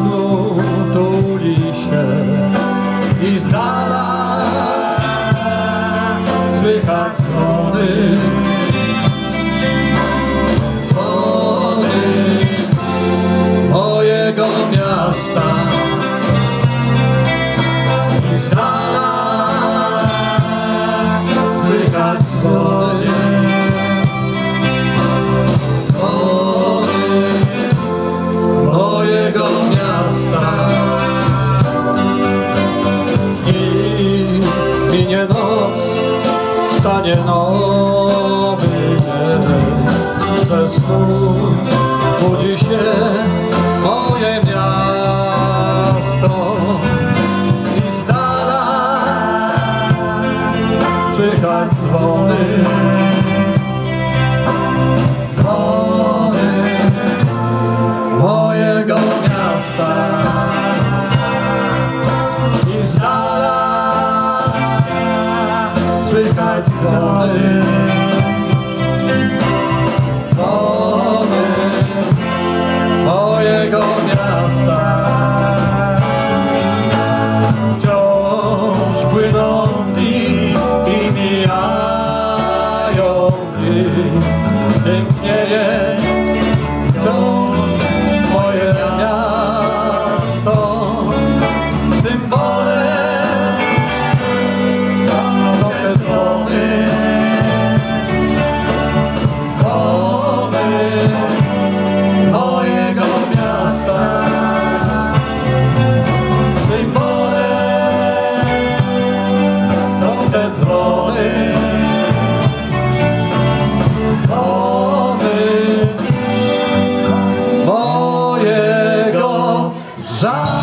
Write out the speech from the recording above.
know Nastanie nowy dzień. Ze snu budzi się moje miasto. I z dala słychać dzwony. Dzwony mojego miasta. słychać dzwony Dzwony mojego miasta. Wciąż płyną dni i mijają dni. Pięknieje 上。